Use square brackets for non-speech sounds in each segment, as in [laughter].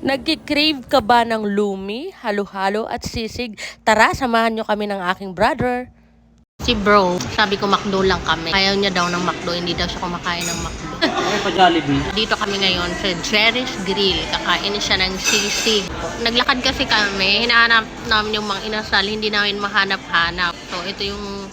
Nagkikrave ka ba ng lumi, halo-halo at sisig? Tara, samahan nyo kami ng aking brother. Si bro, sabi ko McDo lang kami. Ayaw niya daw ng McDo, hindi daw siya kumakain ng McDo. [laughs] Ano pa Jollibee? Dito kami ngayon sa Jerry's Grill. Kakain siya ng sisig. Naglakad kasi kami, hinahanap namin yung mga inasal, hindi namin mahanap-hanap. So ito yung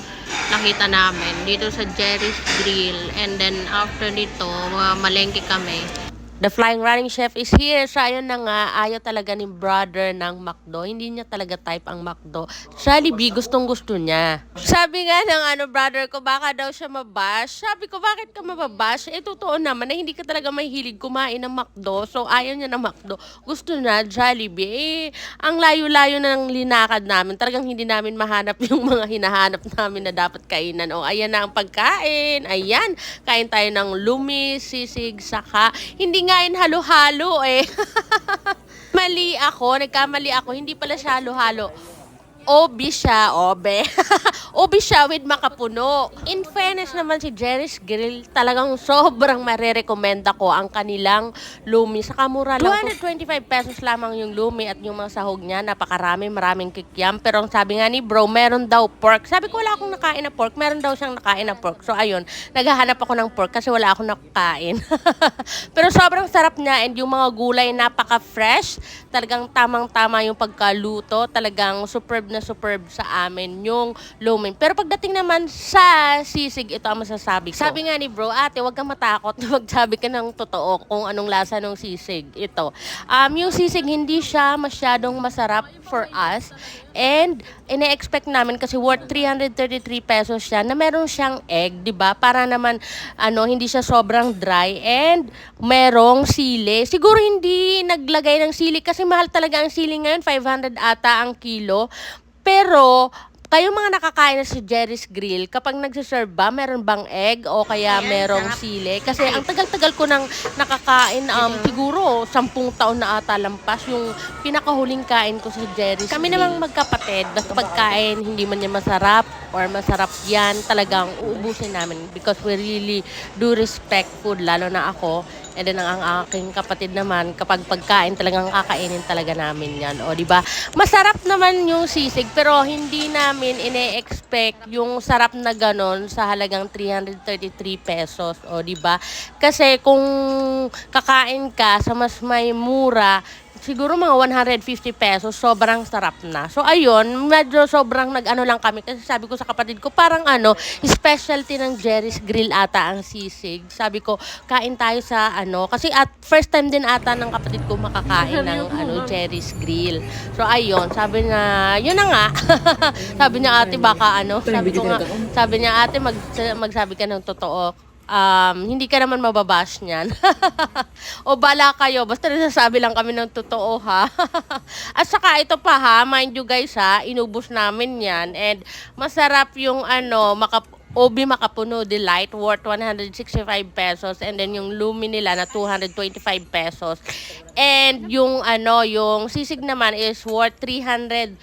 nakita namin dito sa Jerry's Grill. And then after dito, mga malengke kami. The Flying Running Chef is here. So, ayun na nga, ayaw talaga ni brother ng McDo. Hindi niya talaga type ang McDo. Jollibee, gustong gusto niya. Sabi nga ng ano, brother ko, baka daw siya mabash. Sabi ko, bakit ka mababash? Eh, totoo naman na hindi ka talaga mahilig kumain ng McDo. So, ayaw niya ng McDo. Gusto na Jollibee. Eh, ang layo-layo na ng linakad namin. Talagang hindi namin mahanap [laughs] yung mga hinahanap namin na dapat kainan. O, ayan na ang pagkain. Ayan, kain tayo ng lumi, sisig, saka. Hindi nga yun halo-halo eh. [laughs] Mali ako, nagkamali ako. Hindi pala siya halo-halo. Obi siya, obe. [laughs] Obi siya with makapuno. In fairness naman si Jerry's Grill, talagang sobrang marerecommend ako ang kanilang lumi. Saka mura lang. 225 pesos lamang yung lumi at yung mga sahog niya. Napakarami, maraming kikiam. Pero ang sabi nga ni bro, meron daw pork. Sabi ko wala akong nakain na pork. Meron daw siyang nakain na pork. So ayun, naghahanap ako ng pork kasi wala akong nakakain. [laughs] Pero sobrang sarap niya and yung mga gulay napaka-fresh. Talagang tamang-tama yung pagkaluto. Talagang superb na superb sa amin yung lumin. Pero pagdating naman sa sisig, ito ang masasabi ko. Sabi nga ni bro, ate, wag kang matakot na [laughs] magsabi ka ng totoo kung anong lasa ng sisig. Ito. Um, yung sisig, hindi siya masyadong masarap for us. And ine-expect namin kasi worth 333 pesos siya na meron siyang egg, 'di ba? Para naman ano, hindi siya sobrang dry and merong sili. Siguro hindi naglagay ng sili kasi mahal talaga ang sili ngayon, 500 ata ang kilo. Pero kayong mga nakakain na sa Jerry's Grill, kapag nagsiserve ba, meron bang egg o kaya merong sili? Kasi ang tagal-tagal ko nang nakakain, um, siguro, sampung taon na ata lampas yung pinakahuling kain ko sa Jerry's Kami namang magkapatid, basta pagkain, hindi man niya masarap or masarap yan, talagang uubusin namin because we really do respect food, lalo na ako. And then ang, ang aking kapatid naman, kapag pagkain talagang kakainin talaga namin yan. O, di ba? Masarap naman yung sisig, pero hindi namin ine-expect yung sarap na ganon sa halagang 333 pesos. O, di ba? Kasi kung kakain ka sa mas may mura, siguro mga 150 pesos, sobrang sarap na. So, ayun, medyo sobrang nag-ano lang kami. Kasi sabi ko sa kapatid ko, parang ano, specialty ng Jerry's Grill ata ang sisig. Sabi ko, kain tayo sa ano, kasi at first time din ata ng kapatid ko makakain ng ano, Jerry's Grill. So, ayun, sabi niya, yun na nga. [laughs] sabi niya, ate, baka ano, sabi ko nga, sabi niya, ate, mag, magsabi ka ng totoo um, hindi ka naman mababash niyan. [laughs] o bala kayo, basta nasasabi lang kami ng totoo ha. [laughs] At saka ito pa ha, mind you guys ha, inubos namin yan. And masarap yung ano, makap Obi Makapuno Delight worth 165 pesos and then yung Lumi nila na 225 pesos. And yung ano, yung sisig naman is worth 333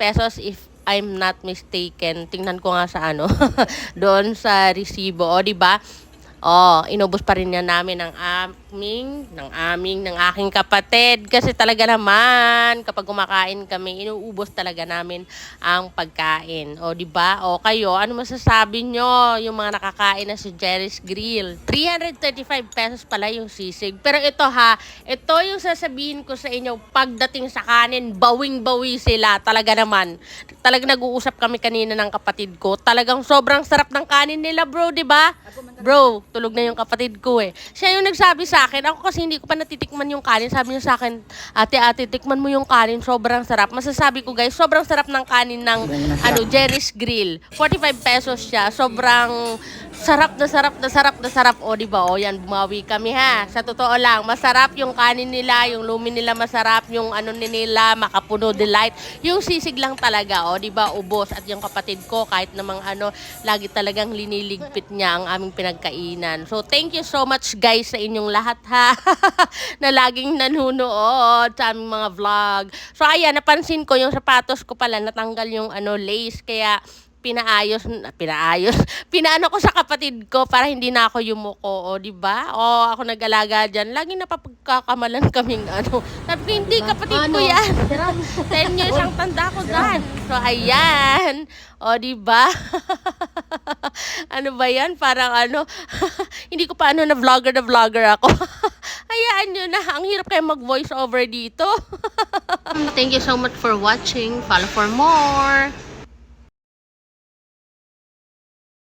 pesos if I'm not mistaken. Tingnan ko nga sa ano, [laughs] doon sa resibo. O, di ba? Oh, inubos pa rin yan namin ng aming, ng aming, ng aking kapatid. Kasi talaga naman, kapag kumakain kami, inuubos talaga namin ang pagkain. O, di ba? O, kayo, ano masasabi nyo yung mga nakakain na sa Jerry's Grill? 335 pesos pala yung sisig. Pero ito ha, ito yung sasabihin ko sa inyo, pagdating sa kanin, bawing-bawi sila. Talaga naman. Talaga nag-uusap kami kanina ng kapatid ko. Talagang sobrang sarap ng kanin nila, bro, di ba? Bro, tulog na yung kapatid ko eh. Siya yung nagsabi sa akin, ako kasi hindi ko pa natitikman yung kanin. Sabi niya sa akin, ate, ate, tikman mo yung kanin, sobrang sarap. Masasabi ko guys, sobrang sarap ng kanin ng ano, Jerry's Grill. 45 pesos siya, sobrang sarap na sarap na sarap na sarap. O, di ba? O, yan, bumawi kami ha. Sa totoo lang, masarap yung kanin nila, yung lumi nila masarap, yung ano ni nila, makapuno delight. Yung sisig lang talaga, o, di ba? Ubos. At yung kapatid ko, kahit namang ano, lagi talagang liniligpit niya ang aming pinagkainan. So, thank you so much guys sa inyong lahat ha, [laughs] na laging nanunood sa aming mga vlog. So, ayan, napansin ko yung sapatos ko pala, natanggal yung ano, lace. Kaya, pinaayos, pinaayos, [laughs] pinaano ko sa kapatid ko para hindi na ako yumuko, o, di ba? O, ako nag-alaga dyan. Lagi napapagkakamalan [laughs] kaming ano. Sabi ko, hindi, kapatid ko yan. [laughs] 10 years ang tanda ko dyan. So, ayan. O, di ba? ano ba yan? Parang ano, hindi ko pa ano na vlogger na vlogger ako. Hayaan nyo na, ang hirap kayo mag-voice over dito. Thank you so much for watching. Follow for more.